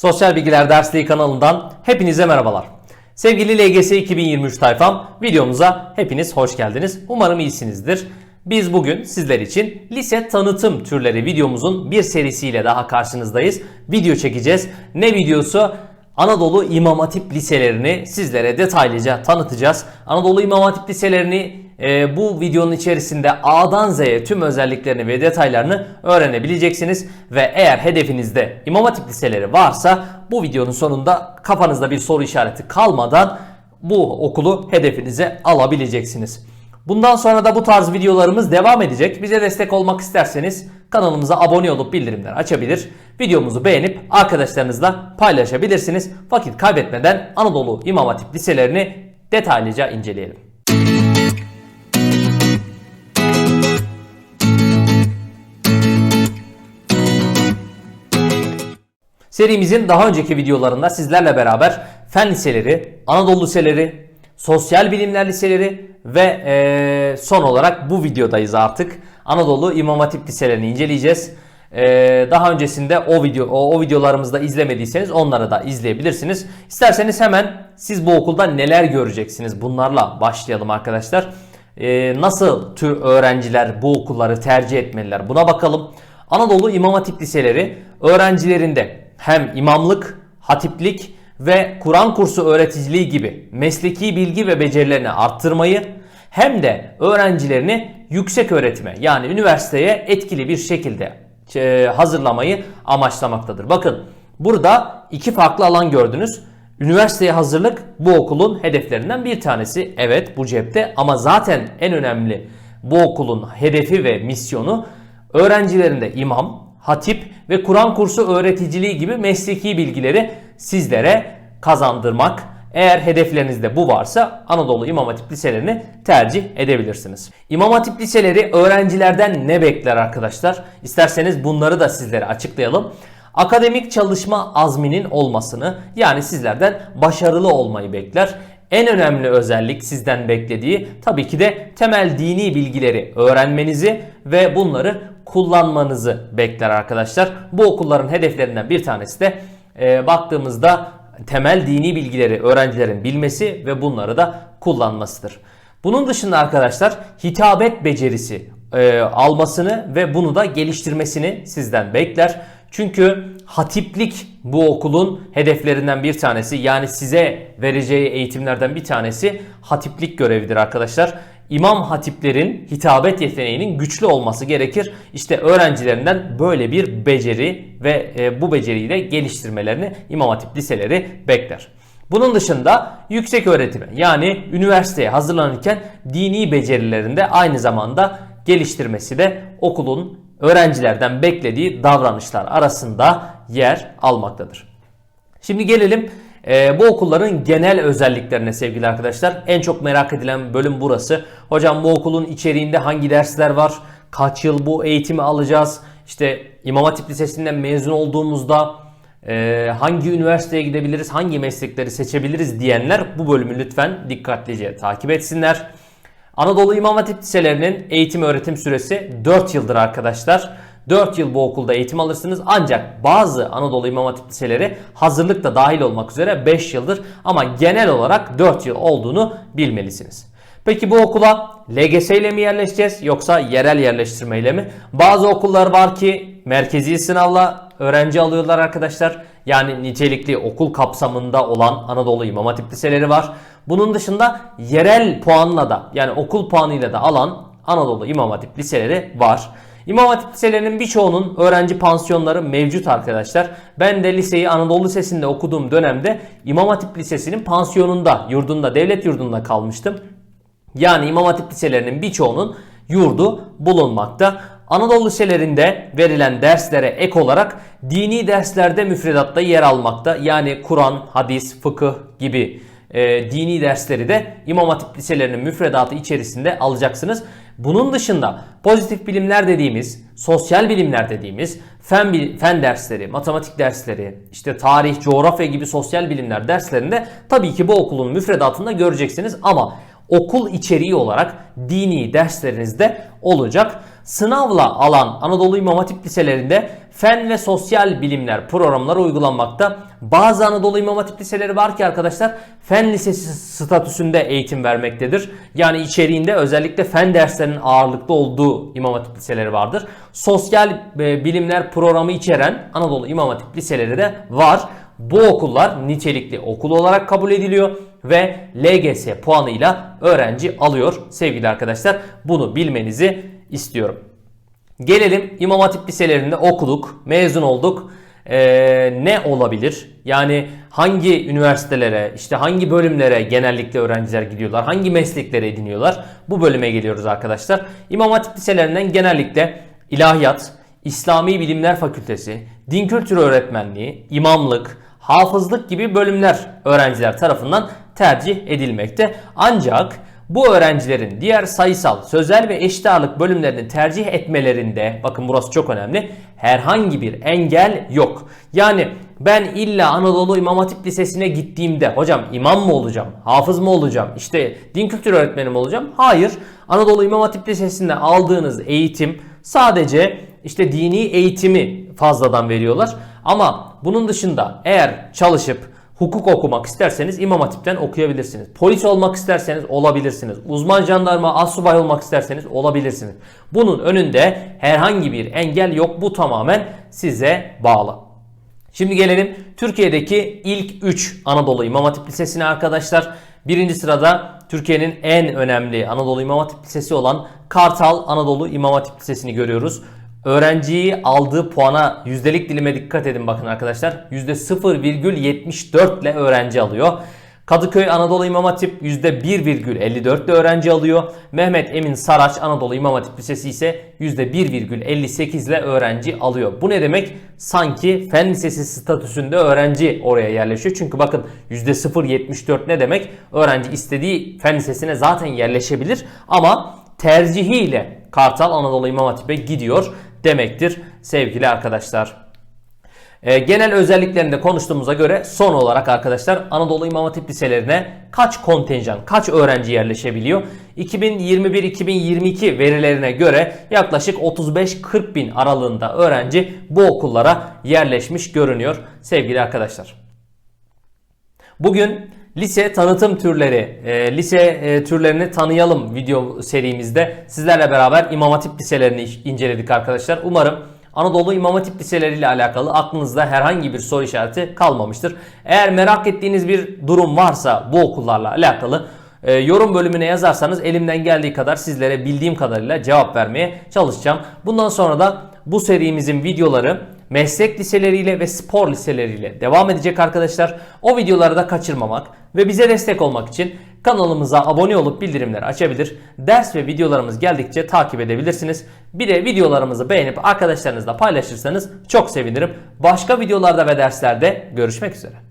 Sosyal Bilgiler Dersliği kanalından hepinize merhabalar. Sevgili LGS 2023 tayfam videomuza hepiniz hoş geldiniz. Umarım iyisinizdir. Biz bugün sizler için lise tanıtım türleri videomuzun bir serisiyle daha karşınızdayız. Video çekeceğiz. Ne videosu? Anadolu İmam Hatip liselerini sizlere detaylıca tanıtacağız. Anadolu İmam Hatip liselerini e, bu videonun içerisinde A'dan Z'ye tüm özelliklerini ve detaylarını öğrenebileceksiniz. Ve eğer hedefinizde İmam Hatip liseleri varsa bu videonun sonunda kafanızda bir soru işareti kalmadan bu okulu hedefinize alabileceksiniz. Bundan sonra da bu tarz videolarımız devam edecek. Bize destek olmak isterseniz kanalımıza abone olup bildirimleri açabilir. Videomuzu beğenip arkadaşlarınızla paylaşabilirsiniz. Vakit kaybetmeden Anadolu İmam Hatip liselerini detaylıca inceleyelim. Serimizin daha önceki videolarında sizlerle beraber fen liseleri, Anadolu liseleri, sosyal bilimler liseleri ve eee, son olarak bu videodayız artık. Anadolu İmam Hatip liselerini inceleyeceğiz. Eee, daha öncesinde o video o, o videolarımızda izlemediyseniz onları da izleyebilirsiniz. İsterseniz hemen siz bu okulda neler göreceksiniz bunlarla başlayalım arkadaşlar. Eee, nasıl tür öğrenciler bu okulları tercih etmeliler buna bakalım. Anadolu İmam Hatip liseleri öğrencilerinde hem imamlık, hatiplik ve Kur'an kursu öğreticiliği gibi mesleki bilgi ve becerilerini arttırmayı hem de öğrencilerini yüksek öğretime yani üniversiteye etkili bir şekilde e, hazırlamayı amaçlamaktadır. Bakın burada iki farklı alan gördünüz. Üniversiteye hazırlık bu okulun hedeflerinden bir tanesi. Evet bu cepte ama zaten en önemli bu okulun hedefi ve misyonu öğrencilerinde imam, hatip ve Kur'an kursu öğreticiliği gibi mesleki bilgileri sizlere kazandırmak. Eğer hedeflerinizde bu varsa Anadolu İmam Hatip liselerini tercih edebilirsiniz. İmam Hatip liseleri öğrencilerden ne bekler arkadaşlar? İsterseniz bunları da sizlere açıklayalım. Akademik çalışma azminin olmasını yani sizlerden başarılı olmayı bekler. En önemli özellik sizden beklediği tabii ki de temel dini bilgileri öğrenmenizi ve bunları kullanmanızı bekler arkadaşlar. Bu okulların hedeflerinden bir tanesi de e, baktığımızda temel dini bilgileri öğrencilerin bilmesi ve bunları da kullanmasıdır. Bunun dışında arkadaşlar hitabet becerisi e, almasını ve bunu da geliştirmesini sizden bekler. Çünkü hatiplik bu okulun hedeflerinden bir tanesi. Yani size vereceği eğitimlerden bir tanesi hatiplik görevidir arkadaşlar. İmam hatiplerin hitabet yeteneğinin güçlü olması gerekir. İşte öğrencilerinden böyle bir beceri ve e, bu beceriyi de geliştirmelerini İmam Hatip liseleri bekler. Bunun dışında yüksek öğretime yani üniversiteye hazırlanırken dini becerilerinde aynı zamanda geliştirmesi de okulun öğrencilerden beklediği davranışlar arasında yer almaktadır. Şimdi gelelim e, bu okulların genel özelliklerine sevgili arkadaşlar. En çok merak edilen bölüm burası. Hocam bu okulun içeriğinde hangi dersler var? Kaç yıl bu eğitimi alacağız? İşte İmam Hatip Lisesi'nden mezun olduğumuzda e, hangi üniversiteye gidebiliriz? Hangi meslekleri seçebiliriz diyenler bu bölümü lütfen dikkatlice takip etsinler. Anadolu İmam Hatip Liselerinin eğitim öğretim süresi 4 yıldır arkadaşlar. 4 yıl bu okulda eğitim alırsınız. Ancak bazı Anadolu İmam Hatip Liseleri hazırlık da dahil olmak üzere 5 yıldır ama genel olarak 4 yıl olduğunu bilmelisiniz. Peki bu okula LGS ile mi yerleşeceğiz yoksa yerel yerleştirmeyle mi? Bazı okullar var ki merkezi sınavla öğrenci alıyorlar arkadaşlar. Yani nitelikli okul kapsamında olan Anadolu İmam Hatip Liseleri var. Bunun dışında yerel puanla da yani okul puanıyla da alan Anadolu İmam Hatip Liseleri var. İmam Hatip liselerinin birçoğunun öğrenci pansiyonları mevcut arkadaşlar. Ben de liseyi Anadolu Lisesi'nde okuduğum dönemde İmam Hatip Lisesi'nin pansiyonunda, yurdunda, devlet yurdunda kalmıştım. Yani İmam Hatip liselerinin birçoğunun yurdu bulunmakta. Anadolu liselerinde verilen derslere ek olarak dini derslerde müfredatta yer almakta. Yani Kur'an, hadis, fıkıh gibi e, dini dersleri de İmam Hatip liselerinin müfredatı içerisinde alacaksınız. Bunun dışında pozitif bilimler dediğimiz, sosyal bilimler dediğimiz fen, fen dersleri, matematik dersleri, işte tarih, coğrafya gibi sosyal bilimler derslerinde tabii ki bu okulun müfredatında göreceksiniz ama okul içeriği olarak dini derslerinizde olacak. Sınavla alan Anadolu İmam Hatip liselerinde fen ve sosyal bilimler programları uygulanmakta. Bazı Anadolu İmam Hatip liseleri var ki arkadaşlar fen lisesi statüsünde eğitim vermektedir. Yani içeriğinde özellikle fen derslerinin ağırlıklı olduğu İmam Hatip liseleri vardır. Sosyal e, bilimler programı içeren Anadolu İmam Hatip liseleri de var. Bu okullar nitelikli okul olarak kabul ediliyor ve LGS puanıyla öğrenci alıyor sevgili arkadaşlar. Bunu bilmenizi istiyorum. Gelelim İmam Hatip liselerinde okuduk, mezun olduk. Ee, ne olabilir? Yani hangi üniversitelere, işte hangi bölümlere genellikle öğrenciler gidiyorlar? Hangi meslekleri ediniyorlar? Bu bölüme geliyoruz arkadaşlar. İmam Hatip liselerinin genellikle ilahiyat, İslami Bilimler Fakültesi, din kültürü öğretmenliği, imamlık, hafızlık gibi bölümler öğrenciler tarafından tercih edilmekte. Ancak bu öğrencilerin diğer sayısal, sözel ve eşit ağırlık bölümlerini tercih etmelerinde bakın burası çok önemli. Herhangi bir engel yok. Yani ben illa Anadolu İmam Hatip Lisesi'ne gittiğimde hocam imam mı olacağım, hafız mı olacağım, işte din kültürü öğretmeni mi olacağım? Hayır. Anadolu İmam Hatip Lisesi'nde aldığınız eğitim sadece işte dini eğitimi fazladan veriyorlar. Ama bunun dışında eğer çalışıp hukuk okumak isterseniz İmam Hatip'ten okuyabilirsiniz. Polis olmak isterseniz olabilirsiniz. Uzman jandarma, asubay olmak isterseniz olabilirsiniz. Bunun önünde herhangi bir engel yok. Bu tamamen size bağlı. Şimdi gelelim Türkiye'deki ilk 3 Anadolu İmam Hatip Lisesi'ne arkadaşlar. Birinci sırada Türkiye'nin en önemli Anadolu İmam Hatip Lisesi olan Kartal Anadolu İmam Hatip Lisesi'ni görüyoruz. Öğrenciyi aldığı puana yüzdelik dilime dikkat edin bakın arkadaşlar. %0,74 ile öğrenci alıyor. Kadıköy Anadolu İmam Hatip %1,54 ile öğrenci alıyor. Mehmet Emin Saraç Anadolu İmam Hatip Lisesi ise %1,58 ile öğrenci alıyor. Bu ne demek? Sanki fen lisesi statüsünde öğrenci oraya yerleşiyor. Çünkü bakın %0,74 ne demek? Öğrenci istediği fen lisesine zaten yerleşebilir ama tercihiyle Kartal Anadolu İmam Hatip'e gidiyor demektir sevgili arkadaşlar. E, genel özelliklerini de konuştuğumuza göre son olarak arkadaşlar Anadolu İmam Hatip liselerine kaç kontenjan, kaç öğrenci yerleşebiliyor? 2021-2022 verilerine göre yaklaşık 35-40 bin aralığında öğrenci bu okullara yerleşmiş görünüyor sevgili arkadaşlar. Bugün lise tanıtım türleri, e, lise e, türlerini tanıyalım video serimizde sizlerle beraber İmam Hatip liselerini inceledik arkadaşlar. Umarım Anadolu İmam Hatip Liseleri ile alakalı aklınızda herhangi bir soru işareti kalmamıştır. Eğer merak ettiğiniz bir durum varsa bu okullarla alakalı e, yorum bölümüne yazarsanız elimden geldiği kadar sizlere bildiğim kadarıyla cevap vermeye çalışacağım. Bundan sonra da bu serimizin videoları meslek liseleriyle ve spor liseleriyle devam edecek arkadaşlar. O videoları da kaçırmamak ve bize destek olmak için kanalımıza abone olup bildirimleri açabilir. Ders ve videolarımız geldikçe takip edebilirsiniz. Bir de videolarımızı beğenip arkadaşlarınızla paylaşırsanız çok sevinirim. Başka videolarda ve derslerde görüşmek üzere.